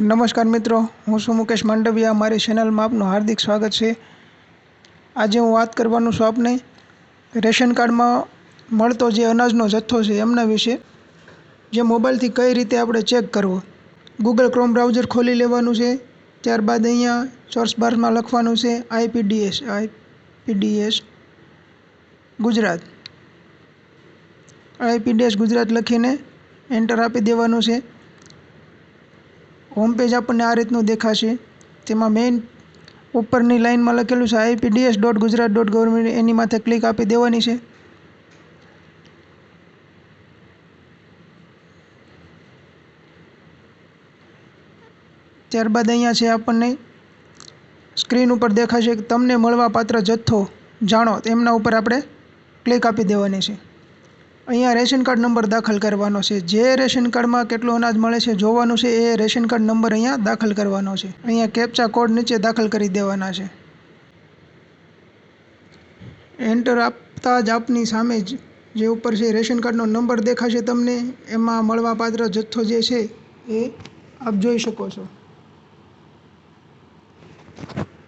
નમસ્કાર મિત્રો, હું છું મુકેશ માંડવિયા. મારી ચેનલમાં આપનું હાર્દિક સ્વાગત છે. આજે હું વાત કરવાનું છું આપને. રેશન કાર્ડમાં મળતો જે અનાજનો જથ્થો છે એમના વિશે. જે મોબાઈલથી કઈ રીતે આપણે ચેક કરવો? ગૂગલ ક્રોમ બ્રાઉઝર ખોલી લેવાનું છે. ત્યારબાદ અહીંયા સર્ચ બારમાં લખવાનું છે આઈપીડીએસ આઈપીડીએસ ગુજરાત. આઈપીડીએસ ગુજરાત લખીને એન્ટર આપી દેવાનું છે. હોમ પેજ આપણને આ રીતનું દેખાશે. તેમાં મેઇન ઉપરની લાઇનમાં લખેલું છે IPDS dot Gujarat dot government એની માથે ક્લિક આપી દેવાની છે. ત્યારબાદ અહીંયા છે આપણને સ્ક્રીન ઉપર દેખાશે કે તમને મળવાપાત્ર જથ્થો જાણો એમના ઉપર આપણે ક્લિક આપી દેવાની છે. અહીંયા રેશન કાર્ડ નંબર દાખલ કરવાનો છે. જે રેશન કાર્ડમાં કેટલું અનાજ મળે છે જોવાનું છે, એ રેશન કાર્ડ નંબર અહીંયા દાખલ કરવાનો છે. અહીંયા કેપ્ચા કોડ નીચે દાખલ કરી દેવાના છે. એન્ટર આપતા જ આપની સામે જ જે ઉપર છે રેશન કાર્ડનો નંબર દેખાશે તમને. એમાં મળવાપાત્ર જથ્થો જે છે એ આપ જોઈ શકો છો.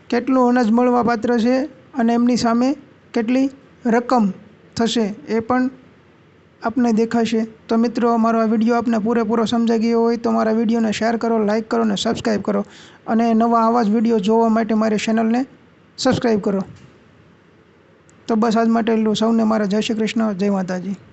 કેટલું અનાજ મળવાપાત્ર છે અને એમની સામે કેટલી રકમ થશે એ પણ આપને દેખાશે. તો મિત્રો મારો આ વીડિયો આપને પૂરેપૂરો સમજાઈ ગયો હોય તો મારા વિડીયોને શેર કરો લાઇક કરો અને સબસ્ક્રાઈબ કરો. અને નવા આવા જ વીડિયો જોવા માટે મારી ચેનલને સબસ્ક્રાઈબ કરો. તો બસ આજ માટે એટલું સૌને મારા જય શ્રી કૃષ્ણ, જય માતાજી.